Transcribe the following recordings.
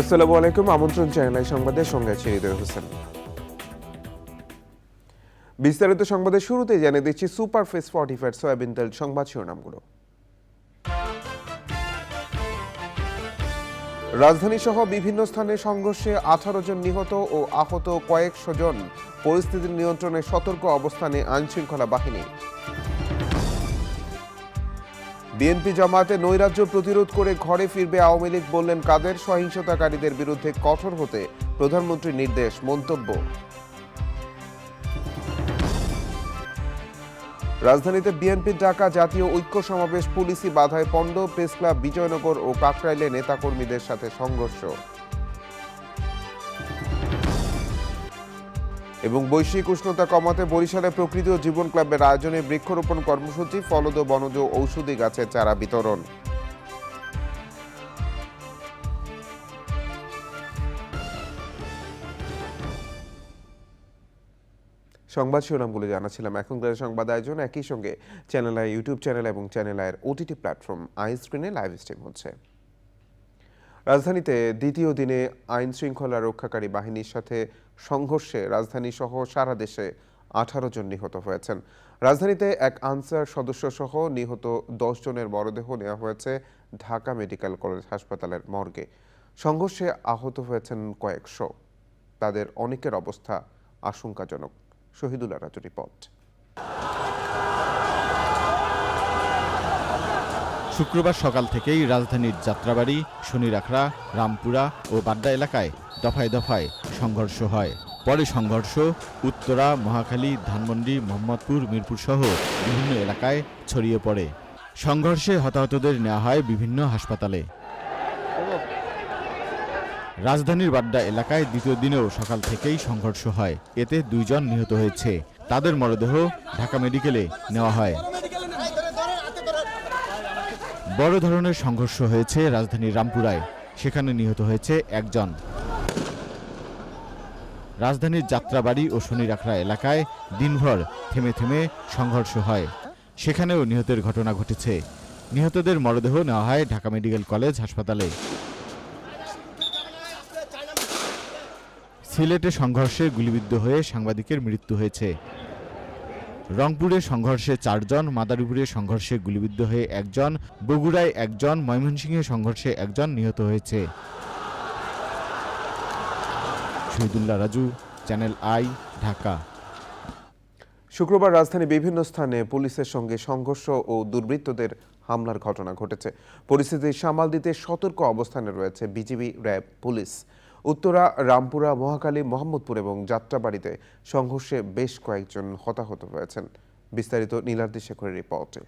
আসসালামু আলাইকুম, আমন্ত্রণ চ্যানেল সংবাদের সঙ্গে আছি হৃদয় হোসেন। বিস্তারিত সংবাদের শুরুতে জানিয়ে দিচ্ছি সুপার ফেস ফর্টিফাইড সয়াবিন তেল সংবাদ শিরোনামগুলো। রাজধানী সহ বিভিন্ন স্থানে সংঘর্ষে আঠারো জন নিহত ও আহত কয়েকশো জন। পরিস্থিতির নিয়ন্ত্রণে সতর্ক অবস্থানে আইনশৃঙ্খলা বাহিনী। বিএনপি জামাতে নৈরাজ্য প্রতিরোধ করে ঘরে ফিরবে আওয়ামী লীগ বললেন কাদের? সহিংসতাকারীদের বিরুদ্ধে কঠোর হতে প্রধানমন্ত্রীর নির্দেশ, মন্তব্য। রাজধানীতে বিএনপির ডাকা জাতীয় ঐক্য সমাবেশ, পুলিশি বাধায় পণ্ড প্রেসক্লাব বিজয়নগর ও কাকরাইলে নেতাকর্মীদের সাথে সংঘর্ষ। এবং বৈশ্বিক উষ্ণতা কমাতে বরিশালে প্রকৃতি ও জীবন ক্লাবের আয়োজনে বৃক্ষরোপণ কর্মসূচি, ফলদ, বনজ ঔষধি গাছের চারা বিতরণ। সংবাদ শিরোনামগুলো জানাছিলাম এখনকার সংবাদ আয়োজন একই সঙ্গে চ্যানেল আই ইউটিউব চ্যানেল এবং চ্যানেল আয়ের ওটিটি প্ল্যাটফর্ম, আই স্ক্রিনে লাইভ স্ট্রিম হচ্ছে। রাজধানীতে দ্বিতীয় দিনে আইন শৃঙ্খলা রক্ষাকারী বাহিনীর সাথে সংঘর্ষে রাজধানী সহ সারা দেশে আঠারো জন নিহত হয়েছেন। রাজধানীতে এক আনসার সদস্য সহ নিহত দশ জনের মরদেহ নেওয়া হয়েছে ঢাকা মেডিকেল কলেজ হাসপাতালের মর্গে। সংঘর্ষে আহত হয়েছেন কয়েকশো। তাদের অনেকের অবস্থা আশঙ্কাজনক। শহীদুল্লাহ রাজু রিপোর্ট। শুক্রবার সকাল থেকেই রাজধানীর যাত্রাবাড়ি, শনিরাখড়া, রামপুরা ও বাড্ডা এলাকায় দফায় দফায় সংঘর্ষ হয়। পরে সংঘর্ষ উত্তরা, মহাখালী, ধানমন্ডি, মোহাম্মদপুর, মিরপুর সহ বিভিন্ন এলাকায় ছড়িয়ে পড়ে। সংঘর্ষে হতাহতদের নেওয়া হয় বিভিন্ন হাসপাতালে। রাজধানীর বাড্ডা এলাকায় দ্বিতীয় দিনেও সকাল থেকেই সংঘর্ষ হয়। এতে দুইজন নিহত হয়েছে। তাদের মরদেহ ঢাকা মেডিকেলে নেওয়া হয়। বড় ধরনের সংঘর্ষ হয়েছে রাজধানীর রামপুরায়। সেখানে নিহত হয়েছে একজন। রাজধানীর যাত্রাবাড়ি ও শনিরাখড়া এলাকায় দিনভর থেমে থেমে সংঘর্ষ হয়। সেখানেও নিহতের ঘটনা ঘটেছে। নিহতদের মরদেহ নেওয়া হয় ঢাকা মেডিকেল কলেজ হাসপাতালে। সিলেটে সংঘর্ষে গুলিবিদ্ধ হয়ে সাংবাদিকের মৃত্যু হয়েছে। রংপুরে সংঘর্ষে চারজন, মাদারীপুরে সংঘর্ষে গুলিবিদ্ধ হয়ে একজন, বগুড়ায় একজন, ময়মনসিংহে সংঘর্ষে একজন নিহত হয়েছে। Shahidullah Raju, Channel I, Dhaka. শুক্রবার রাজধানী বিভিন্ন স্থানে পুলিশের সঙ্গে সংঘর্ষ ও দুর্বৃত্তদের হামলার ঘটনা ঘটেছে। পরিস্থিতি সামাল দিতে সতর্ক অবস্থানে রয়েছে BGB RAB police. Uttara, Rampura Mohakhali Mohammadpur এবং যাত্রাবাড়িতে সংঘর্ষে বেশ কয়েকজন হতাহত হয়েছেন। বিস্তারিত নীলাদ্রি শেখরের রিপোর্টে।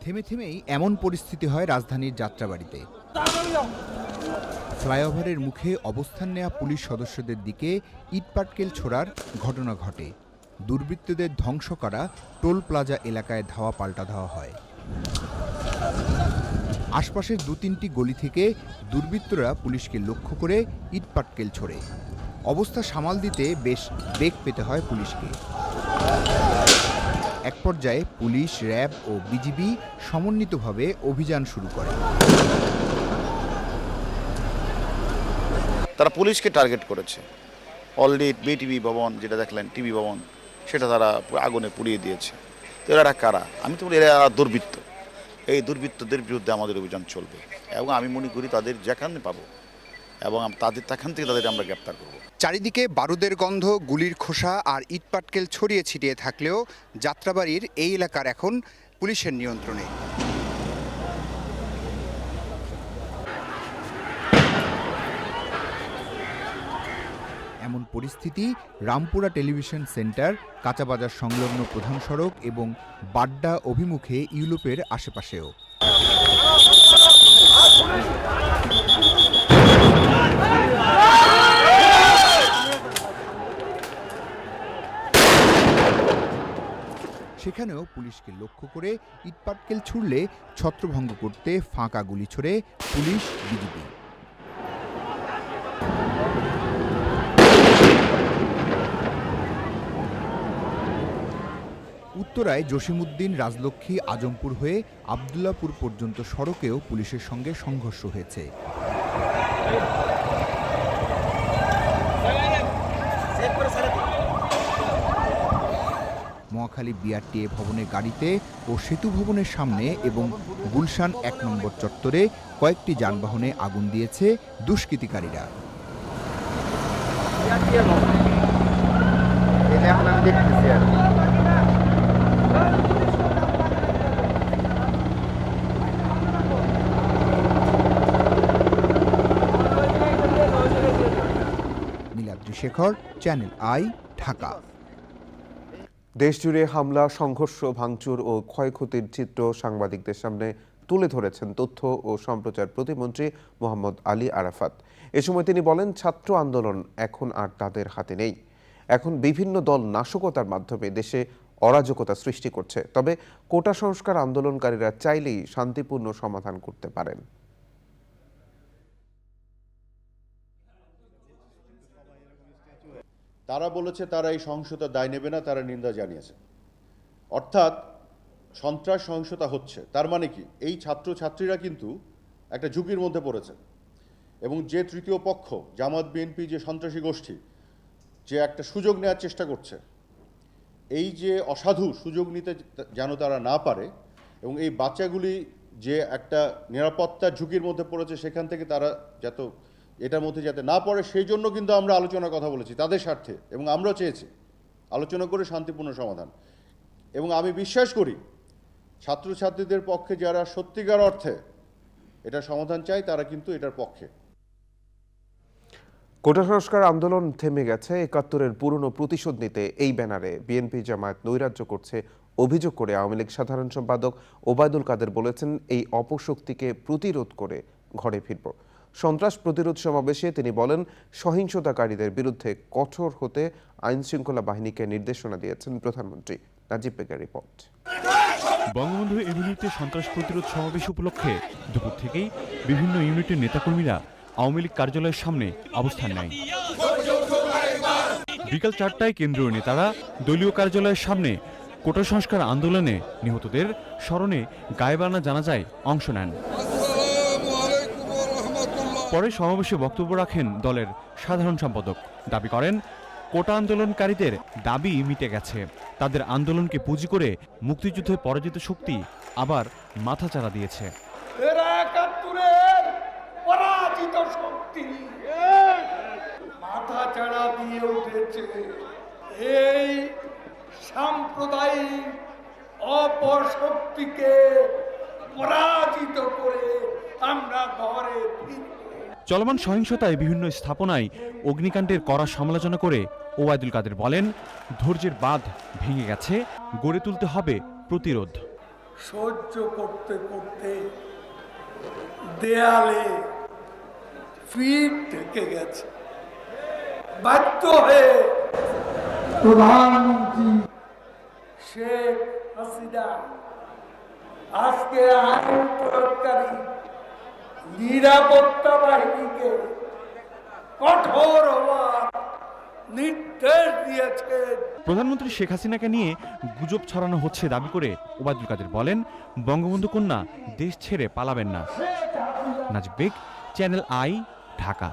থেমে থেমেই এমন পরিস্থিতি হয় রাজধানীর যাত্রাবাড়িতে। ফ্লাইওভারের মুখে অবস্থান নেওয়া পুলিশ সদস্যদের দিকে ইটপাটকেল ছোড়ার ঘটনা ঘটে। দুর্বৃত্তদের ধ্বংস করা টোল প্লাজা এলাকায় ধাওয়া পাল্টা ধাওয়া হয়। আশপাশের দু তিনটি গলি থেকে দুর্বৃত্তরা পুলিশকে লক্ষ্য করে ইটপাটকেল ছোড়ে। অবস্থা সামাল দিতে বেশ বেগ পেতে হয় পুলিশকে। এক পর্যায়ে পুলিশ, র্যাব ও বিজিবি সমন্বিতভাবে অভিযান শুরু করে। তারা পুলিশকে টার্গেট করেছে। অলরেডি বিটিভি ভবন, যেটা দেখলেন টিভি ভবন, সেটা তারা আগুনে পুড়িয়ে দিয়েছে। তো এরা কারা? আমি তো বলি, এরা দুর্বৃত্ত। এই দুর্বৃত্তদের বিরুদ্ধে আমাদের অভিযান চলবে। এবং আমি মনে করি তাদের যেখানে পাবো এবং তাদের সেখান থেকে তাদের আমরা গ্রেপ্তার করব। চারিদিকে বারুদের গন্ধ, গুলির খোসা আর ইটপাটকেল ছড়িয়ে ছিটিয়ে থাকলেও যাত্রাবাড়ির এই এলাকার এখন পুলিশের নিয়ন্ত্রণে। এমন পরিস্থিতি রামপুরা টেলিভিশন সেন্টার, কাঁচাবাজার সংলগ্ন প্রধান সড়ক এবং বাড্ডা অভিমুখে ইউরোপের আশেপাশেও। সেখানেও পুলিশকে লক্ষ্য করে ইটপাটকেল ছুড়লে ছত্রভঙ্গ করতে ফাঁকা গুলি ছোড়ে পুলিশ বিজিবি। উত্তরায় জসিমউদ্দিন, রাজলক্ষ্মী, আজমপুর হয়ে আবদুল্লাপুর পর্যন্ত সড়কেও পুলিশের সঙ্গে সংঘর্ষ হয়েছে। মহাখালী বিআরটিএ ভবনের গাড়িতে ও সেতু ভবনের সামনে এবং গুলশান এক নম্বর চত্বরে কয়েকটি যানবাহনে আগুন দিয়েছে দুষ্কৃতিকারীরা। নীলাদ্রি শেখর চ্যানেল আই ঢাকা দেশজুড়ে হামলা, সংঘর্ষ, ভাঙচুর ও ক্ষয়ক্ষতির চিত্র সাংবাদিকদের সামনে তুলে ধরেছেন তথ্য ও সম্প্রচার প্রতিমন্ত্রী মোহাম্মদ আলী আরাফাত। এ সময় তিনি বলেন, ছাত্র আন্দোলন এখন আর তাদের হাতে নেই। এখন বিভিন্ন দল নাশকতার মাধ্যমে দেশে অরাজকতা সৃষ্টি করছে। তবে কোটা সংস্কার আন্দোলনকারীরা চাইলেই শান্তিপূর্ণ সমাধান করতে পারেন। তারা বলেছে তারা এই সহিংসতার দায় নেবে না, তারা নিন্দা জানিয়েছে। অর্থাৎ সন্ত্রাস সহিংসতা হচ্ছে। তার মানে কি? এই ছাত্র ছাত্রীরা কিন্তু একটা ঝুঁকির মধ্যে পড়েছে। এবং যে তৃতীয় পক্ষ, জামাত, বিএনপি, যে সন্ত্রাসী গোষ্ঠী, যে একটা সুযোগ নেওয়ার চেষ্টা করছে, এই যে অসাধু সুযোগ নিতে যেন তারা না পারে এবং এই বাচ্চাগুলি যে একটা নিরাপত্তার ঝুঁকির মধ্যে পড়েছে, সেখান থেকে তারা যাতে এটার মধ্যে যাতে না পড়ে, সেই জন্য কিন্তু আমরা আলোচনার কথা বলেছি, তাদের স্বার্থে। এবং আমরাও চেয়েছি, আলোচনা করে শান্তিপূর্ণ সমাধান। এবং আমি বিশ্বাস করি, ছাত্রছাত্রীদের পক্ষে যারা সত্যিকার অর্থে এটা সমাধান চায়, তারা কিন্তু এটার পক্ষে। কোটা সংস্কার আন্দোলন থেমে গেছে, একাত্তরের পুরনো প্রতিশোধ নিতে এই ব্যানারে বিএনপি জামায়াত নৈরাজ্য করছে অভিযোগ করে আওয়ামী লীগ সাধারণ সম্পাদক ওবায়দুল কাদের বলেছেন, এই অপশক্তিকে প্রতিরোধ করে ঘরে ফিরব। সন্ত্রাস প্রতিরোধ সমাবেশে তিনি বলেন, সহিংসতাকারীদের বিরুদ্ধে কঠোর হতে আইন শৃঙ্খলা বাহিনীকে নির্দেশনা দিয়েছেন প্রধানমন্ত্রী। নাজিব বেগের রিপোর্ট। বঙ্গবন্ধু এভিনিউতে সন্ত্রাস প্রতিরোধ সমাবেশ উপলক্ষে দুপুর থেকেই বিভিন্ন ইউনিটের নেতাকর্মীরা আওয়ামী লীগ কার্যালয়ের সামনে অবস্থান নেয়। বিকাল চারটায় কেন্দ্রীয় নেতারা দলীয় কার্যালয়ের সামনে কোটা সংস্কার আন্দোলনে নিহতদের স্মরণে গায়েবানা জানাজায় অংশ নেন। পরে সমাবেশে বক্তব্য রাখেন দলের সাধারণ সম্পাদক। দাবি করেন, কোটা আন্দোলনকারীদের দাবি মিটে গেছে। তাদের আন্দোলনকে পুঁজি করে মুক্তিযুদ্ধে পরাজিত শক্তি আবার মাথাচাড়া দিয়েছে। এই সাম্প্রদায়িক অপশক্তিকে পরাজিত করে আমরা ঘরে ফিরব। চলমান সহিংসতায় বিভিন্ন স্থাপনায় অগ্নিকাণ্ডের কড়া সমালোচনা করে ওবায়দুল কাদের বলেন, ধৈর্যের বাঁধ ভেঙে গেছে, গড়ে তুলতে হবে প্রতিরোধ। সহ্য করতে করতে দেয়ালে ফিট থেকে গেছে। বাধ্য হয়ে প্রধানমন্ত্রী শেখ হাসিনা আজকে আইন প্রয়োগকারী নিরাপত্তা বাহিনীকে কঠোর হওয়ার নির্দেশ দিয়েছেন প্রধানমন্ত্রী শেখ হাসিনাকে নিয়ে গুজব ছড়ানো হচ্ছে দাবি করে ওবায়দুল কাদের বলেন বঙ্গবন্ধু কন্যা দেশ ছেড়ে পালাবেন না। Najib Beg Channel I Dhaka.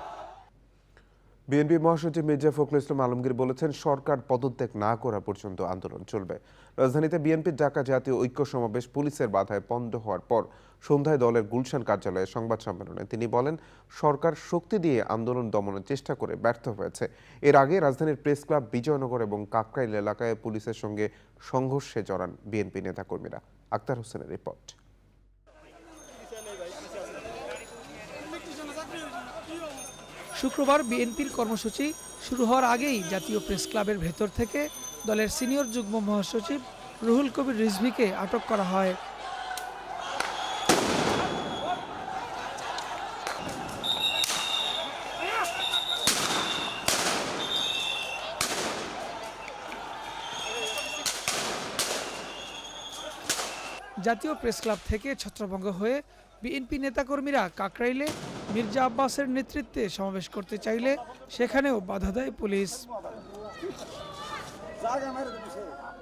BNP মহাসচিব মির্জা ফখরুল ইসলাম আলমগীর বলেছেন, সরকার পদত্যাগ না করা পর্যন্ত আন্দোলন চলবে। রাজধানীতে বিএনপির ডাকা জাতীয় ঐক্য সমাবেশ পুলিশের বাধায় বন্ধ হওয়ার পর সন্ধ্যায় দলের গুলশান কার্যালয়ে সংবাদ সম্মেলনে তিনি বলেন, সরকার শক্তি দিয়ে আন্দোলন দমনের চেষ্টা করে ব্যর্থ হয়েছে। এর আগে রাজধানীর প্রেস ক্লাব বিজয়নগর এবং কাকরাইল এলাকায় পুলিশের সঙ্গে সংঘর্ষে জড়ান বিএনপি নেতাকর্মীরা। আক্তার হোসেনের রিপোর্ট। শুক্রবার বিএনপির কর্মসূচি শুরু হওয়ার আগেই জাতীয় প্রেস ক্লাবের ভেতর থেকে দলের সিনিয়র যুগ্ম মহাসচিব রুহুল কবির রিজভিকে আটক করা হয়। জাতীয় প্রেস ক্লাব থেকে ছত্রভঙ্গ হয়ে বিএনপি নেতাকর্মীরা কাকরাইলে মির্জা আব্বাসের নেতৃত্বে সমাবেশ করতে চাইলে সেখানেও বাধা দেয় পুলিশ।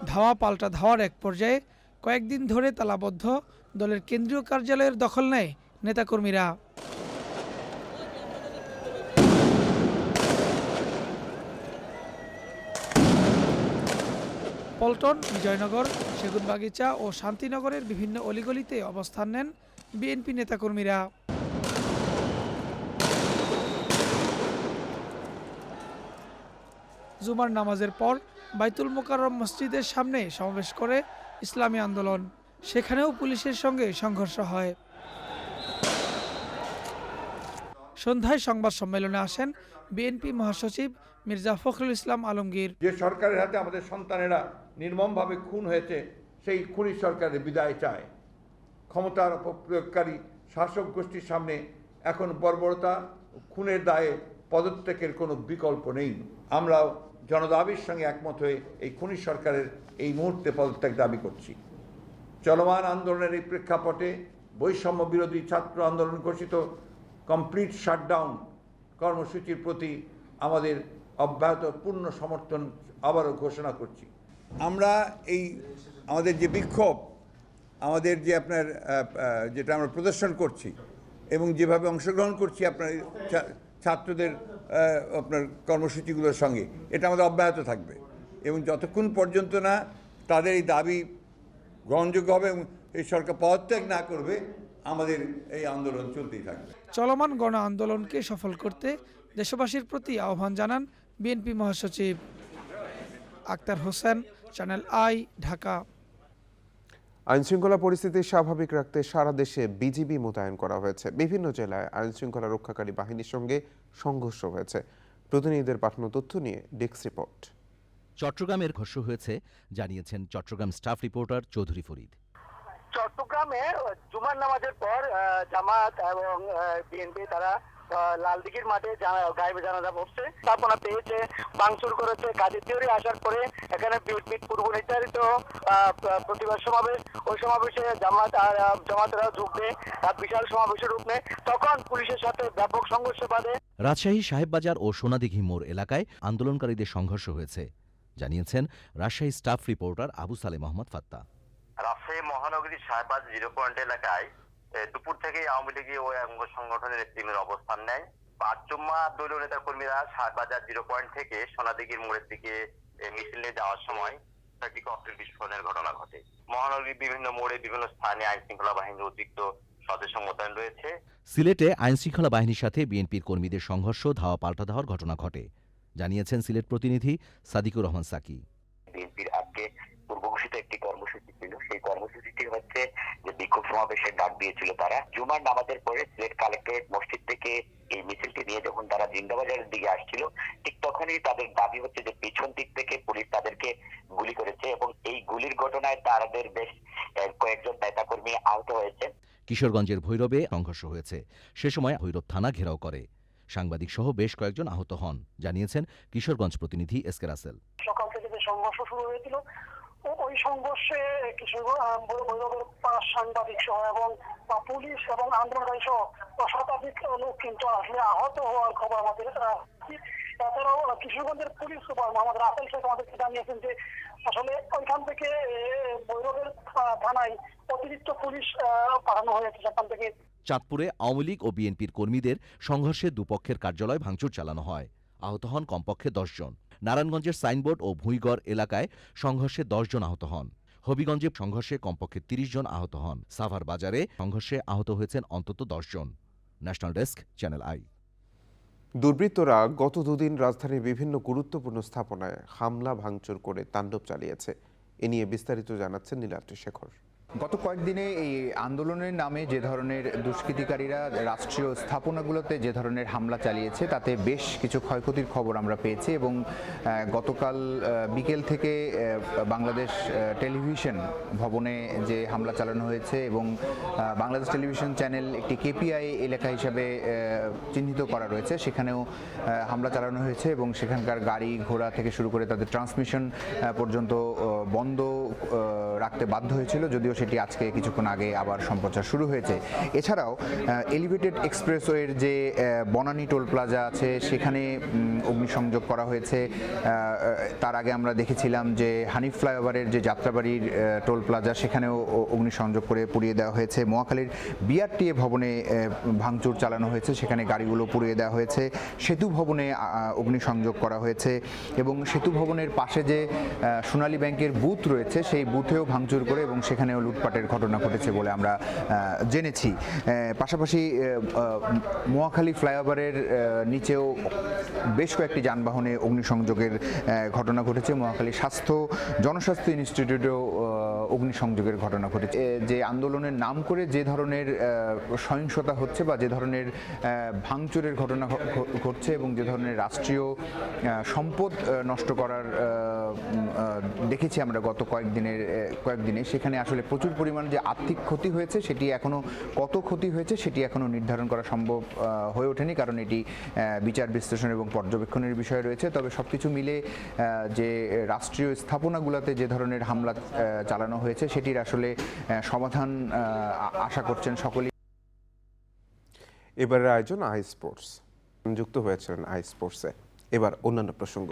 ধাওয়া পাল্টা ধাওয়ার এক পর্যায়ে কয়েকদিন ধরে তালাবদ্ধ দলের কেন্দ্রীয় কার্যালয়ের দখল নেয় নেতাকর্মীরা। পল্টন, বিজয়নগর, সেগুনবাগিচা ও শান্তিনগরের বিভিন্ন অলিগলিতে অবস্থান নেন বিএনপি নেতাকর্মীরা। জুমার নামাজের পর বাইতুল মোকাররম মসজিদের সামনে সমাবেশ করে ইসলামী আন্দোলন। সেখানেও পুলিশের সঙ্গে সংঘর্ষ হয়। সন্ধ্যায় সংবাদ সম্মেলনে আসেন বিএনপি মহাসচিব মির্জা ফখরুল ইসলাম আলমগীর। যে সরকারের হাতে আমাদের সন্তানেরা নির্মমভাবে খুন হয়েছে, সেই খুনি সরকারের বিদায় চায়। ক্ষমতার অপপ্রয়োগকারী শাসক গোষ্ঠীর সামনে এখন বর্বরতা, খুনের দায়ে পদত্যাগের কোনো বিকল্প নেই। আমরাও জনদাবির সঙ্গে একমত হয়ে এই খুনি সরকারের এই মুহূর্তে পদত্যাগ দাবি করছি। চলমান আন্দোলনের এই প্রেক্ষাপটে বৈষম্য বিরোধী ছাত্র আন্দোলন ঘোষিত কমপ্লিট শাটডাউন কর্মসূচির প্রতি আমাদের অব্যাহত পূর্ণ সমর্থন আবারও ঘোষণা করছি। আমরা এই আমাদের যে বিক্ষোভ, আমাদের যে আপনার যেটা আমরা প্রদর্শন করছি এবং যেভাবে অংশগ্রহণ করছি আপনার ছাত্রদের আপনার কর্মসূচিগুলোর সঙ্গে, এটা আমাদের অব্যাহত থাকবে। এবং যতক্ষণ পর্যন্ত না তাদের এই দাবি গ্রহণযোগ্য হবে এবং এই সরকার পদত্যাগ না করবে আমাদের এই আন্দোলন চলতেই থাকবে। চলমান গণ আন্দোলনকে সফল করতে দেশবাসীর প্রতি আহ্বান জানান বিএনপি মহাসচিব আক্তার হোসেন চ্যানেল আই ঢাকা। আইনশৃঙ্খলা পরিস্থিতি স্বাভাবিক রাখতে সারা দেশে বিজিবি মোতায়েন করা হয়েছে। বিভিন্ন জেলায় আইনশৃঙ্খলা রক্ষাকারী বাহিনীর সঙ্গে সংঘর্ষ হয়েছে। প্রতিনিধিদের পাঠানো তথ্য নিয়ে ডেস্ক রিপোর্ট। চট্টগ্রামের ঘর্ষ হয়েছে জানিয়েছেন চট্টগ্রাম স্টাফ রিপোর্টার চৌধুরী ফরিদ। চট্টগ্রামে জুমার নামাজের পর জামাত এবং বিএনপি তারা লালদিঘির মাঠে গায়েবে জানাজা পড়ছে স্থাপনা পেয়েছে, ভাঙচুর করেছে, কাজের থিওরি আসার পরে এখানে পূর্ব নির্ধারিত প্রতিবাদ সমাবেশ, ওই সমাবেশে জামাত আর জামাতেরা যোগ দেয় বিশাল সমাবেশের রূপ নেয়। তখন পুলিশের সাথে ব্যাপক সংঘর্ষ বাঁধে। রাজশাহী সাহেববাজার ও সোনাদিঘি মোড় এলাকায় আন্দোলনকারীদের সংঘর্ষ হয়েছে। জানিয়েছেন রাজশাহী স্টাফ রিপোর্টার আবু সালে মোহাম্মদ ফাত্তা। রাজশাহী মহানগরীর সাহেবাজ জিরো পয়েন্ট এলাকায় দুপুর থেকে আওয়ামী লীগের ওই অঙ্গ সংগঠনের টিমের অবস্থান নেয়। পাঁচজম্মা দলীয় নেতা কর্মীরা সাহেবাজার জিরো পয়েন্ট থেকে সোনাদিঘির মোড়ের দিকে মিছিল নিয়ে যাওয়ার সময় ককটেল বিস্ফোরণের ঘটনা ঘটে। মহানগরীর বিভিন্ন মোড়ে বিভিন্ন স্থানে আইন শৃঙ্খলা বাহিনীর অতিরিক্ত সদস্য মোতায়েন রয়েছে। সিলেটে আইনশৃঙ্খলা বাহিনীর সাথে বিএনপির কর্মীদের সংঘর্ষ ধাওয়া পাল্টা ধাওয়ার ঘটনা ঘটে। জানিয়েছেন সিলেট প্রতিনিধি সাদিকুর রহমান সাকি। বিএনপির ঘোষিত একটি কর্মসূচি ছিল। সেই কর্মসূচিটি হচ্ছে যে বিক্ষোভ সমাবেশের ডাক দিয়েছিল তারা। জুমার নামাজের পরে সিলেট কালেক্টরেট মসজিদ থেকে এই মিছিলটি নিয়ে যখন তারা জিন্দাবাজারের দিকে আসছিল ঠিক তখনই তাদের দাবি হচ্ছে যে পিছন দিক থেকে পুলিশ তাদেরকে গুলি করেছে এবং এই গুলির ঘটনায় তাদের বেশ কয়েকজন নেতাকর্মী আহত হয়েছে কিশোরগঞ্জের ভৈরবে সংঘর্ষ হয়েছে। সে সময় ভৈরব থানা ঘেরাও করে। সাংবাদিক সহ বেশ কয়েকজন আহত হন জানিয়েছেন কিশোরগঞ্জ প্রতিনিধি এসকে রাসেল। সকাল থেকে যে সংঘর্ষ শুরু হয়েছিল ওই সংঘর্ষে কিছু বৈরবের পাঁচ সাংবাদিক সহ এবং পুলিশ এবং আন্দোলনকারী সহ শতাধিক লোক কিন্তু আসলে আহত হওয়ার খবর আমাদের আহ, এছাড়াও কিশোরগঞ্জের পুলিশ সুপার মোহাম্মদ রাসেল শেখ আমাদেরকে জানিয়েছেন যে আসলে ওইখান থেকে বৈরবের থানায় অতিরিক্ত পুলিশ পাঠানো হয়েছে। সেখান থেকে চাঁদপুরে আওয়ামী লীগ ও বিএনপির কর্মীদের সংঘর্ষে দুপক্ষের কার্যালয় ভাঙচুর চালানো হয়। আহত হন কমপক্ষে জন। নারায়ণগঞ্জের সাইনবোর্ড ও ভুঁইগড় এলাকায় সংঘর্ষে জন আহত হন। হবিগঞ্জে সংঘর্ষে কমপক্ষে তিরিশ জন আহত হন। সাভার বাজারে সংঘর্ষে আহত হয়েছেন অন্তত জন। National desk, Channel I. দুর্বৃত্তরা গত দুদিন রাজধানীর বিভিন্ন গুরুত্বপূর্ণ স্থাপনায় হামলা ভাঙচুর করে তাণ্ডব চালিয়েছে। এ নিয়ে বিস্তারিত জানাচ্ছেন নীলাদ্রি শেখর। গত কয়েকদিনে এই আন্দোলনের নামে যে ধরনের দুষ্কৃতিকারীরা রাষ্ট্রীয় স্থাপনাগুলোতে যে ধরনের হামলা চালিয়েছে, তাতে বেশ কিছু ক্ষয়ক্ষতির খবর আমরা পেয়েছি এবং গতকাল বিকেল থেকে বাংলাদেশ টেলিভিশন ভবনে যে হামলা চালানো হয়েছে এবং বাংলাদেশ টেলিভিশন চ্যানেল একটি কেপিআই এলাকা হিসাবে চিহ্নিত করা রয়েছে। সেখানেও হামলা চালানো হয়েছে এবং সেখানকার গাড়ি ঘোড়া থেকে শুরু করে তাদের ট্রান্সমিশন পর্যন্ত বন্ধ রাখতে বাধ্য হয়েছিল। যদিও সেটি আজকে কিছুক্ষণ আগে আবার সম্প্রচার শুরু হয়েছে। এছাড়াও এলিভেটেড এক্সপ্রেসওয়ের যে বনানী টোল প্লাজা আছে, সেখানে অগ্নিসংযোগ করা হয়েছে। তার আগে আমরা দেখেছিলাম যে, হানিফ ফ্লাইওভারের যে যাত্রাবাড়ির টোল প্লাজা, সেখানেও অগ্নিসংযোগ করে পুড়িয়ে দেওয়া হয়েছে। মহাখালীর বিআরটিএ ভবনে ভাঙচুর চালানো হয়েছে, সেখানে গাড়িগুলো পুড়িয়ে দেওয়া হয়েছে। সেতু ভবনে অগ্নিসংযোগ করা হয়েছে এবং সেতু ভবনের পাশে যে সোনালী ব্যাংকের বুথ রয়েছে, সেই বুথেও ভাঙচুর করে এবং সেখানেও লুটপাটের ঘটনা ঘটেছে বলে আমরা জেনেছি। পাশাপাশি মহাখালী ফ্লাইওভারের নিচেও বেশ কয়েকটি যানবাহনে অগ্নিসংযোগের ঘটনা ঘটেছে। মহাখালী স্বাস্থ্য, জনস্বাস্থ্য ইনস্টিটিউটেও অগ্নিসংযোগের ঘটনা ঘটেছে। যে আন্দোলনের নাম করে যে ধরনের সহিংসতা হচ্ছে বা যে ধরনের ভাঙচুরের ঘটনা ঘটছে এবং যে ধরনের রাষ্ট্রীয় সম্পদ নষ্ট করার দেখেছি আমরা গত কয়েকদিনের কয়েকদিনে। সেখানে আসলে প্রচুর পরিমাণ যে আর্থিক ক্ষতি হয়েছে, সেটি এখনও কত ক্ষতি হয়েছে, সেটি এখনও নির্ধারণ করা সম্ভব হয়ে ওঠেনি। কারণ এটি বিচার, বিশ্লেষণ এবং পর্যবেক্ষণের বিষয় রয়েছে। তবে সবকিছু মিলে যে রাষ্ট্রীয় স্থাপনাগুলোতে যে ধরনের হামলা চালানো হয়েছে, সেটির আসলে সমাধান আশা করছেন সকলেই। এবারের আয়োজন আই স্পোর্টস। যুক্ত হয়েছিলেন আই স্পোর্টসে। এবার অন্যান্য প্রসঙ্গ।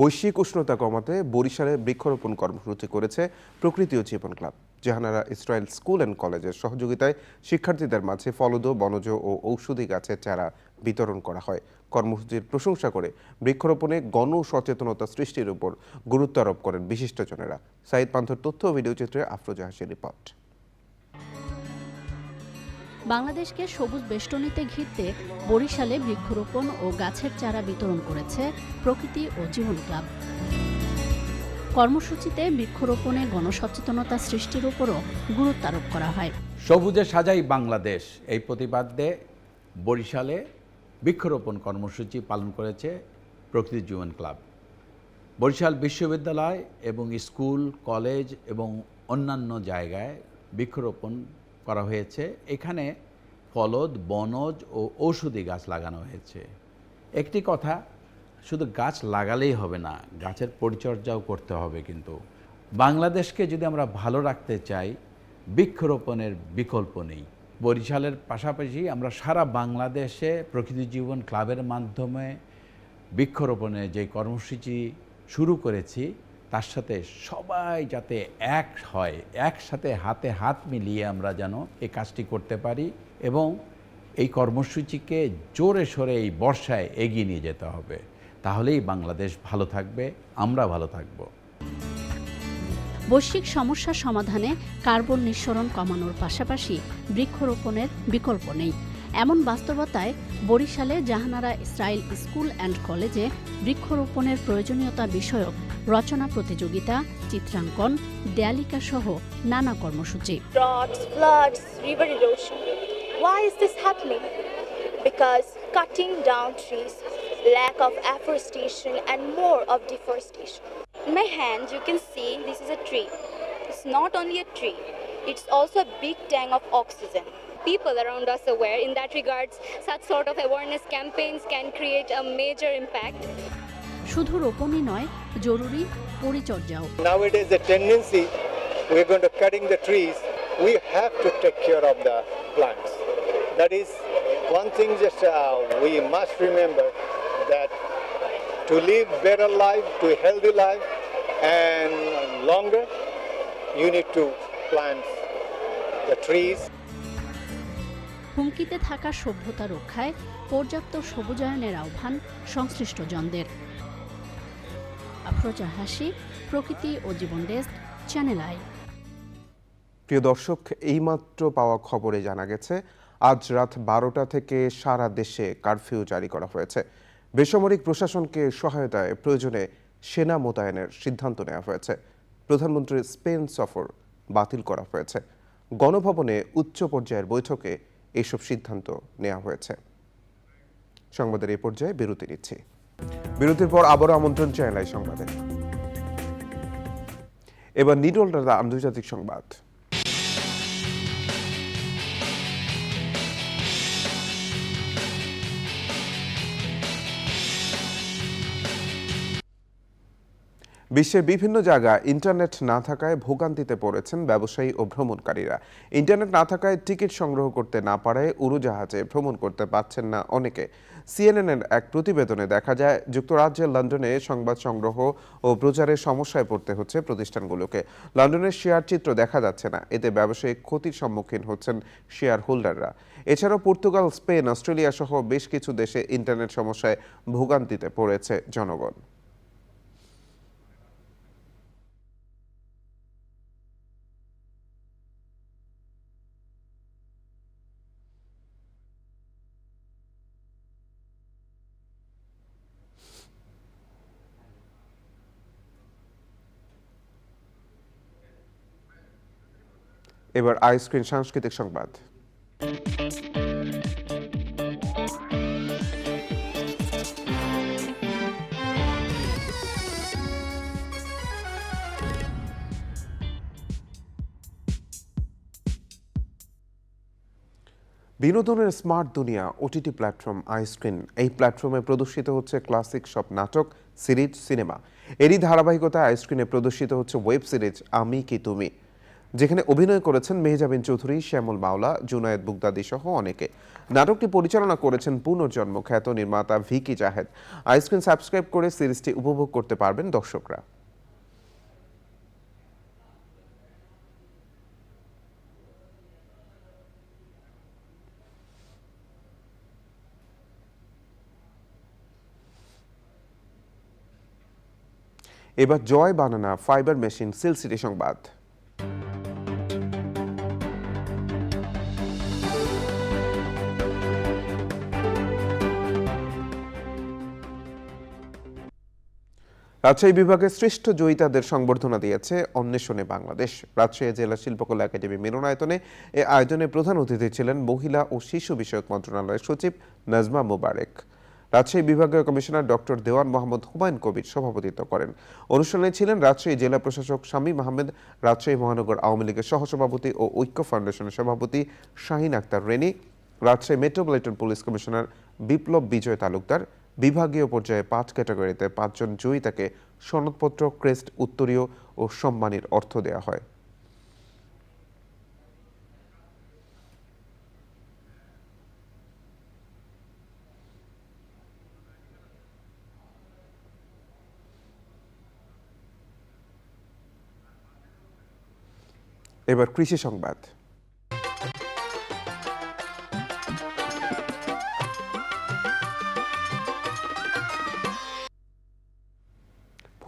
বৈশ্বিক উষ্ণতা কমাতে বরিশালে বৃক্ষরোপণ কর্মসূচি করেছে প্রকৃতি ও Jibon club. Jahanara Israil school and কলেজের সহযোগিতায় শিক্ষার্থীদের মাঝে ফলদ, বনজ ও ঔষধি গাছের চারা বিতরণ করা হয়। কর্মসূচির প্রশংসা করে বৃক্ষরোপণে গণ সচেতনতা সৃষ্টির উপর গুরুত্ব আরোপ করেন বিশিষ্টজনেরা। সাইদ পান্থর তথ্য ও ভিডিওচিত্রে আফরোজা হাসির রিপোর্ট। বাংলাদেশকে সবুজ বেষ্টনীতে ঘিরতে বরিশালে বৃক্ষরোপণ ও গাছের চারা বিতরণ করেছে প্রকৃতি ও জীবন ক্লাব। কর্মসূচিতে বৃক্ষরোপণে গণসচেতনতা সৃষ্টির উপরও গুরুত্ব আরোপ করা হয়। সবুজে সাজাই বাংলাদেশ। এই প্রতিপাদ্যে বরিশালে বৃক্ষরোপণ কর্মসূচি পালন করেছে প্রকৃতি জীবন ক্লাব। বরিশাল বিশ্ববিদ্যালয় এবং স্কুল, কলেজ এবং অন্যান্য জায়গায় বৃক্ষরোপণ করা হয়েছে। এখানে ফলদ, বনজ ও ঔষধি গাছ লাগানো হয়েছে। একটি কথা শুধু গাছ লাগালেই হবে না, গাছের পরিচর্যাও করতে হবে কিন্তু। বাংলাদেশকে যদি আমরা ভালো রাখতে চাই, বৃক্ষরোপণের বিকল্প নেই। বরিশালের পাশাপাশি আমরা সারা বাংলাদেশে প্রকৃতি জীবন ক্লাবের মাধ্যমে বৃক্ষরোপণের যে কর্মসূচি শুরু করেছি, তার সাথে সবাই যাতে এক হয়, একসাথে হাতে হাত মিলিয়ে আমরা যেন এই কাজটি করতে পারি এবং এই কর্মসূচিকে জোরে সোরে এই বর্ষায় এগিয়ে নিয়ে যেতে হবে। তাহলেই বাংলাদেশ ভালো থাকবে আমরা ভালো থাকব বৈশ্বিক সমস্যা সমাধানে কার্বন নিঃসরণ কমানোর পাশাপাশি বৃক্ষরোপণের বিকল্প নেই এমন বাস্তবতায় বরিশালে জাহানারা ইসরায়েল স্কুল অ্যান্ড কলেজে বৃক্ষরোপণের প্রয়োজনীয়তা বিষয়ক রচনা প্রতিযোগিতা চিত্রাঙ্কন দেয়ালিকা সহ নানা কর্মসূচি. Why is this happening? Because cutting down trees, lack of afforestation, and more of deforestation. In my hand, you can see this is a tree. It's not only a tree, it's also a big tank of oxygen. People around us are aware in that regards, such sort of awareness campaigns can create a major impact. শুধু রোপণই নয় জরুরি পরিচর্যাও Nowadays, the tendency we're going to cutting the trees. We have to take care of the plants. That is one thing. Just uh, we must remember that to live better life, to a healthy life, and longer, you need to plant the trees. হুমকিতে থাকা সভ্যতা রক্ষায় পর্যাপ্ত সবুজায়নের আহ্বান সংশ্লিষ্ট জনদের। আফরোজা হাসি প্রকৃতি ও Jibon desk channel I. প্রিয় দর্শক এইমাত্র পাওয়া খবরে জানা গেছে আজ রাত বারোটা থেকে সারা দেশে কারফিউ জারি করা হয়েছে। বেসামরিক প্রশাসনকে সহায়তায় প্রয়োজনে সেনা মোতায়েনের সিদ্ধান্ত নেওয়া হয়েছে। প্রধানমন্ত্রীর স্পেন সফর বাতিল করা হয়েছে। গণভবনে উচ্চ পর্যায়ের বৈঠকে এইসব সিদ্ধান্ত নেওয়া হয়েছে। সংবাদের এই পর্যায়ে বিরতি নিচ্ছি। বিরতির পর আবারও আমন্ত্রণ চ্যানেল সংবাদে। এবার নিডল আন্তর্জাতিক সংবাদ। বিশ্বের বিভিন্ন জায়গায় ইন্টারনেট না থাকায় ভোগান্তিতে পড়েছেন ব্যবসায়ী ও ভ্রমণকারীরা। ইন্টারনেট না থাকায় টিকিট সংগ্রহ করতে না পারায় উড়োজাহাজে ভ্রমণ করতে পারছেন না অনেকে। সিএনএনের এক প্রতিবেদনে দেখা যায়, যুক্তরাজ্যের লন্ডনে সংবাদ সংগ্রহ ও প্রচারের সমস্যায় পড়তে হচ্ছে প্রতিষ্ঠানগুলোকে। লন্ডনের শেয়ার চিত্র দেখা যাচ্ছে না, এতে ব্যবসায়িক ক্ষতির সম্মুখীন হচ্ছেন শেয়ার হোল্ডাররা এছাড়াও পর্তুগাল, স্পেন অস্ট্রেলিয়া সহ বেশ কিছু দেশে ইন্টারনেট সমস্যায় ভোগান্তিতে পড়েছে জনগণ। এবার আইস্ক্রিন সাংস্কৃতিক সংবাদ। বিনোদনের স্মার্ট দুনিয়া ওটিটি প্ল্যাটফর্ম আইস্ক্রিন এই প্ল্যাটফর্মে প্রদর্শিত হচ্ছে ক্লাসিক সব নাটক, সিরিজ, সিনেমা। এরই ধারাবাহিকতায় আইস্ক্রিনে প্রদর্শিত হচ্ছে ওয়েব সিরিজ, আমি কি তুমি? যেখানে অভিনয় করেছেন মেহজাবিন চৌধুরী, শ্যামল মাওলা, জুনায়েদ বুগদাদি সহ অনেকে। নাটকটি পরিচালনা করেছেন পুনর্জন্ম খ্যাত নির্মাতা ভিকি জাহেদ। আইস্ক্রিন সাবস্ক্রাইব করে সিরিজটি উপভোগ করতে পারবেন দর্শকরা। এবার জয় বানানা ফাইবার মেশিন সিল সিটি সংবাদ। রাজশাহী বিভাগের শ্রেষ্ঠ জয়িতাদের সংবর্ধনা দিয়েছে অন্বেষণে বাংলাদেশ। রাজশাহী জেলা শিল্পকলা একাডেমি মিলনায়তনে এ আয়োজনে প্রধান অতিথি ছিলেন মহিলা ও শিশু বিষয়ক মন্ত্রণালয়ের সচিব নাজমা মোবারেক। রাজশাহী বিভাগীয় কমিশনার ডক্টর দেওয়ান মোহাম্মদ হুমায়ুন কবির সভাপতিত্ব করেন। অনুষ্ঠানে ছিলেন রাজশাহী জেলা প্রশাসক শামীম আহমেদ, রাজশাহী মহানগর আওয়ামী লীগের সহসভাপতি ও ঐক্য ফাউন্ডেশনের সভাপতি Shahin Akhtar Reni Rajshahi metropolitan police commissioner Biplob Bijoy Talukder বিভাগীয় পর্যায়ে পাঁচ ক্যাটাগরিতে পাঁচজন জয়িতাকে সনদপত্র, ক্রেস্ট, উত্তরীয় ও সম্মানীর অর্থ দেওয়া হয়। এবার কৃষি সংবাদ।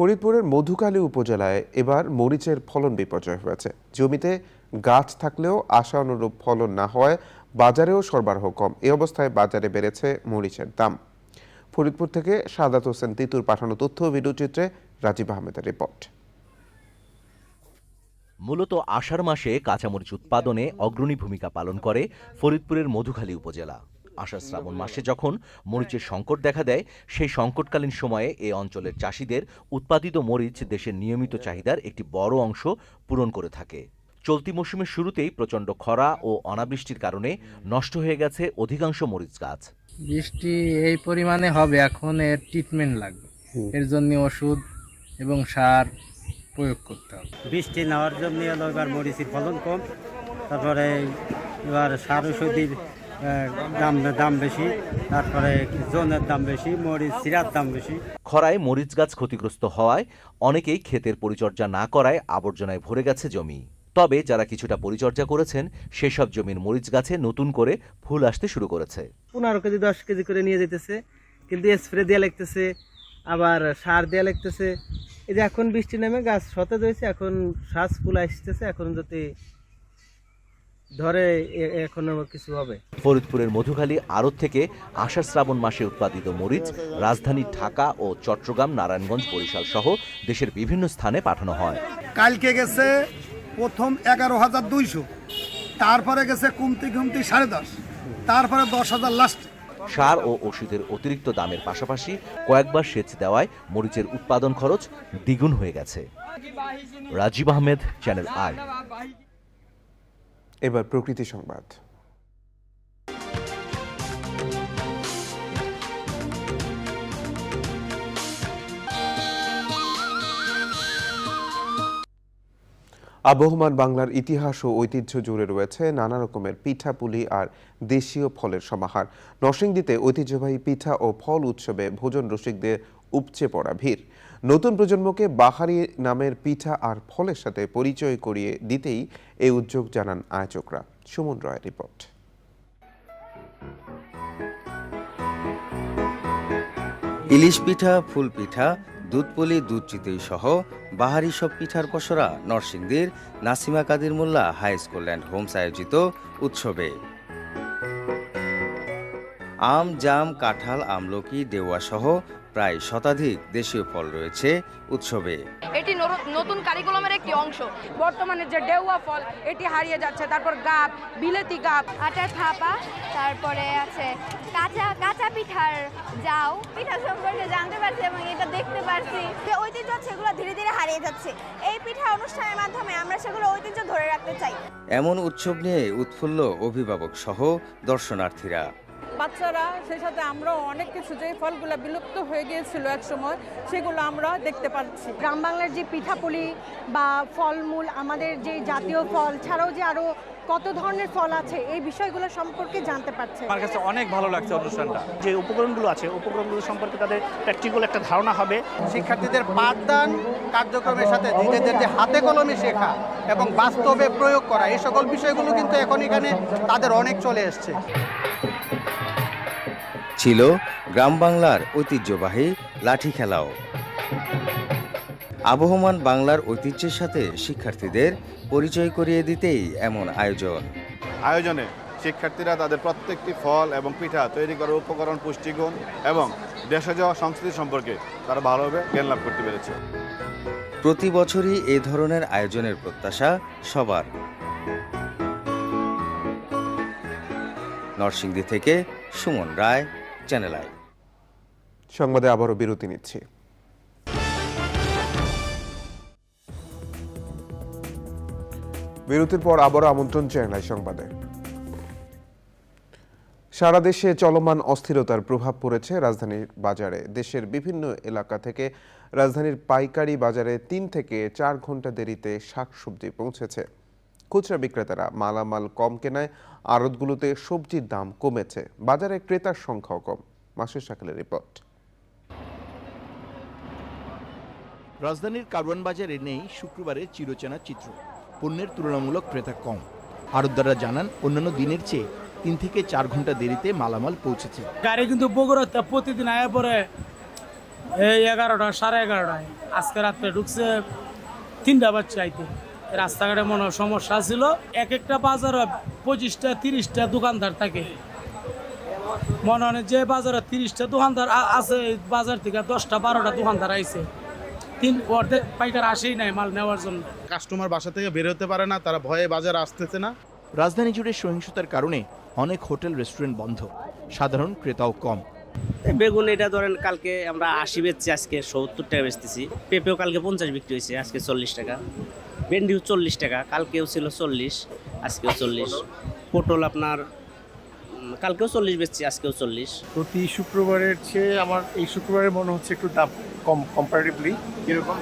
ফরিদপুরের মধুকালী উপজেলায় এবার মরিচের ফলন বিপর্যয় হয়েছে। জমিতে গাছ থাকলেও আশা অনুরূপ ফলন না হওয়ায় বাজারেও সরবরাহ কম। এ অবস্থায় বাজারে বেড়েছে মরিচের দাম। ফরিদপুর থেকে সাদাত হোসেন তিতুর পাঠানো তথ্য ভিডিওচিত্রে রাজীব আহমেদের রিপোর্ট। মূলত আষাঢ় মাসে কাঁচামরিচ উৎপাদনে অগ্রণী ভূমিকা পালন করে ফরিদপুরের মধুখালী উপজেলা। আষাঢ় শ্রাবণ মাসে যখন মরিচের সংকট দেখা দেয় সেই সংকটকালীন সময়ে এ অঞ্চলের চাষিদের উৎপাদিত মরিচ দেশের নিয়মিত চাহিদার একটি বড় অংশ পূরণ করে থাকে। চলতি মৌসুমের শুরুতেই প্রচণ্ড খরা ও অনাবৃষ্টির কারণে নষ্ট হয়ে গেছে অধিকাংশ মরিচ গাছ। বৃষ্টি এই পরিমাণে হবে এখন এর ট্রিটমেন্ট লাগবে। এর জন্য ওষুধ এবং সার প্রয়োগ করতে হবে। বৃষ্টি নেওয়ার জন্য এবার মরিচের ফলন কম তারপরে এবার সার ওষুধের দাম দাম বেশি তারপরে জনের দাম বেশি মরিচ সিরার দাম বেশি। খরায় মরিচ গাছ ক্ষতিগ্রস্ত হওয়ায় অনেকেই ক্ষেতের পরিচর্যা না করায় আবর্জনায় ভরে গেছে জমি। তবে যারা কিছুটা পরিচর্যা করেছেন সেসব জমির মরিচ গাছে নতুন করে ফুল আসতে শুরু করেছে। পনেরো কেজি দশ কেজি করে নিয়ে যেতেছে কিন্তু স্প্রে দেওয়া লাগতেছে আবার সার দেওয়া লাগতেছে। এই যে এখন বৃষ্টি নেমে গাছ সতেজ হয়েছে এখন শ্বাস ফুল আসতেছে এখন যদি ধরে এখনও কিছু হবে। ফরিদপুরের মধুখালী আড়ত থেকে আষাঢ় শ্রাবণ মাসে উৎপাদিত মরিচ রাজধানী ঢাকা ও চট্টগ্রাম নারায়ণগঞ্জ বরিশাল সহ দেশের বিভিন্ন স্থানে পাঠানো হয়। কালকে গেছে প্রথম এগারো হাজার দুইশো তারপরে গেছে কমতি কমতি সাড়ে দশ তারপরে দশ হাজার লাস্ট সার ও ওষুধের অতিরিক্ত দামের পাশাপাশি কয়েকবার সেচ দেওয়ায় মরিচের উৎপাদন খরচ দ্বিগুণ হয়ে গেছে। রাজীব আহমেদ চ্যানেল আই এবার প্রকৃতি সংবাদ। আবহমান বাংলার ইতিহাস ও ঐতিহ্য জুড়ে রয়েছে নানা রকমের পিঠাপুলি আর দেশীয় ফলের সমাহার। নরসিংদীতে ঐতিহ্যবাহী পিঠা ও ফল উৎসবে ভোজন রসিকদের উপচে পড়া ভিড়। নতুন প্রজন্মকে বাহারি নামের পিঠা আর ফলের সাথে পরিচয় করিয়ে দিতেই এই উদ্যোগ জানান আয়োজকরা। সুমন রয়ের রিপোর্ট। ইলিশ পিঠা, ফুল পিঠা দুধপুলি দুধ চিতই সহ বাহারি সব পিঠার পসরা নরসিংদীর Nasima Kadir Molla high school and homes আয়োজিত উৎসবে। আম, জাম, কাঁঠাল, আমলকি, দেওয়া সহ প্রায় শতাধিক দেশীয় ফল রয়েছে উৎসবে। এটি নতুন কারিকুলামের একটি অংশ। বর্তমানে যে ডেউয়া ফল এটি হারিয়ে যাচ্ছে। তারপর গাব বিলেতি গাব আটার থাপা তারপরে আছে কাঁচা কাঁচা পিঠার যাও পিঠা সম্পর্কে জানতে পারছি এবং এটা দেখতে পারছি। যে ঐতিহ্য সেগুলো ধীরে ধীরে হারিয়ে যাচ্ছে। এই পিঠা অনুষ্ঠানের মাধ্যমে আমরা সেগুলো ঐতিহ্য ধরে রাখতে চাই। এমন উৎসব নিয়ে উৎফুল্ল অভিভাবক সহ দর্শনার্থীরা। বাচ্চারা সেই সাথে আমরাও অনেক কিছু যে ফলগুলো বিলুপ্ত হয়ে গিয়েছিল এক সময় সেগুলো আমরা দেখতে পাচ্ছি। গ্রাম বাংলার যে পিঠাপুলি বা ফলমূল আমাদের যে জাতীয় ফল ছাড়াও যে আরও কত ধরনের ফল আছে এই বিষয়গুলো সম্পর্কে জানতে পারছে। আমার কাছে অনেক ভালো লাগছে অনুষ্ঠানটা। যে উপকরণগুলো আছে উপকরণগুলো সম্পর্কে তাদের প্র্যাকটিক্যাল একটা ধারণা হবে। শিক্ষার্থীদের পাঠদান কার্যক্রমের সাথে নিজেদের যে হাতে কলমে শেখা এবং বাস্তবে প্রয়োগ করা এই সকল বিষয়গুলো কিন্তু এখন এখানে তাদের অনেক চলে এসছে। ছিল গ্রাম বাংলার ঐতিহ্যবাহী লাঠি খেলাও। আবহমান বাংলার ঐতিহ্যের সাথে শিক্ষার্থীদের পরিচয় করিয়ে দিতেই এমন আয়োজন। আয়োজনে শিক্ষার্থীরা তাদের প্রত্যেকটি ফল এবং পিঠা তৈরি করার উপকরণ পুষ্টিগুণ এবং দেশজ সংস্কৃতি সম্পর্কে তারা ভালোভাবে জ্ঞান লাভ করতে পেরেছে। প্রতি বছরই এ ধরনের আয়োজনের প্রত্যাশা সবার। নরসিংদী থেকে সুমন রায় চ্যানেল আই। সংবাদে আবারও বিরতি নিচ্ছি। বিরতির পর আবারও আমন্ত্রণ চ্যানেলাই সংবাদে। সারা দেশে চলমান অস্থিরতার প্রভাব পড়েছে রাজধানীর বাজারে। দেশের বিভিন্ন এলাকা থেকে রাজধানীর পাইকারি বাজারে তিন থেকে চার ঘণ্টা দেরিতে শাকসবজি পৌঁছেছে। খুচরা বিক্রেতারা মালামাল কম কেনায় আড়তগুলোতে সবজির দাম কমেছে। বাজারে ক্রেতার সংখ্যাও কম। মাসুর সাকালের রিপোর্ট। রাজধানীর কারওয়ান বাজারে নেই শুক্রবারের চিরচেনা চিত্র। পণ্যের তুলনামূলক ক্রেতা কম। আড়তদাররা জানান অন্যান্য দিনের চেয়ে তিন থেকে চার ঘণ্টা দেরিতে মালামাল পৌঁছেছে। গাড়ি কিন্তু বগুড়াতে প্রতিদিন আয়া পরে এই এগারোটা সাড়ে এগারোটায়। আজকে রাত্রে ঢুকছে তিনটা বাচ্চা আইতে। রাস্তাঘাটে মনে হয় সমস্যা ছিল। এক একটা বাজারে পঁচিশটা তিরিশটা দোকানদার থাকে। মনে হয় যে বাজারে তিরিশটা দোকানদার আছে বাজার থেকে দশটা বারোটা দোকানদার আইছে। তিন অর্ধেক পাইকার আসেই নাই মাল নেওয়ার জন্য। কাস্টমার বাসা থেকে বের হতে পারে না তারা ভয়ে বাজার আসতেছে না। রাজধানী জুড়ে সহিংসতার কারণে অনেক হোটেল রেস্টুরেন্ট বন্ধ। সাধারণ ক্রেতাও কম। বেগুন এটা ধরেন কালকে আমরা আশি বেচছি, আজকে সত্তর টাকা বেচতেছি। পেঁপেও কালকে পঞ্চাশ বিক্রি হয়েছে, আজকে চল্লিশ টাকা। ভেন্ডিও চল্লিশ টাকা, কালকেও ছিল চল্লিশ, আজকেও চল্লিশ। পটল আপনার কালকেও চল্লিশ বেচছি আজকেও চল্লিশ। প্রতি শুক্রবারের চেয়ে আমার এই শুক্রবারে মনে হচ্ছে একটু দাম কম কম্পারেটিভলি এরকম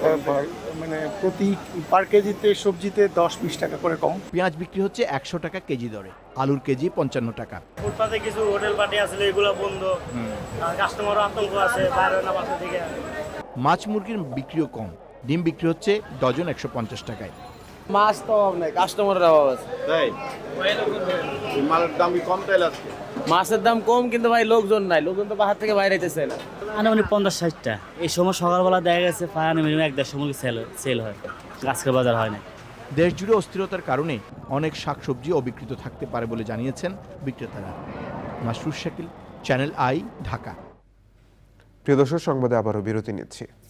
মানে প্রতি পার কেজিতে সবজিতে দশ বিশ টাকা করে কম। পেঁয়াজ বিক্রি হচ্ছে একশো টাকা কেজি দরে আলুর কেজি পঞ্চান্ন টাকা। ফুটপাতে কিছু হোটেল পার্টি আসলে এগুলো বন্ধ। কাস্টমারও আতঙ্ক আছে বাইরে না বাসা থেকে মাছ মুরগির বিক্রিও কম ডিম বিক্রি হচ্ছে ডজন একশো পঞ্চাশ টাকায়। মাছ তো অভাব নাই কাস্টমারের অভাব আছে। তাই? মালের দাম কি কম তাইলে আজকে? মাছের দাম কম কিন্তু ভাই লোকজন নাই লোকজন তো বাহার থেকে বাইরে যেতেছে না। আনুমানিক পঞ্চাশ ষাটটা। এই সময় সকালবেলা দেখা গেছে প্রায় মিনিমাম এক দেড়শো মুরগি সেল সেল হয়। আজকের বাজার হয় না। দেশ জুড়ে অস্থিরতার কারণে অনেক শাকসবজি অবিকৃত থাকতে পারে বলে জানিয়েছেন বিক্রেতারা। Masrur Shakil Channel I Dhaka. প্রিয় দর্শক সংবাদে আবারও বিরতি নিচ্ছি।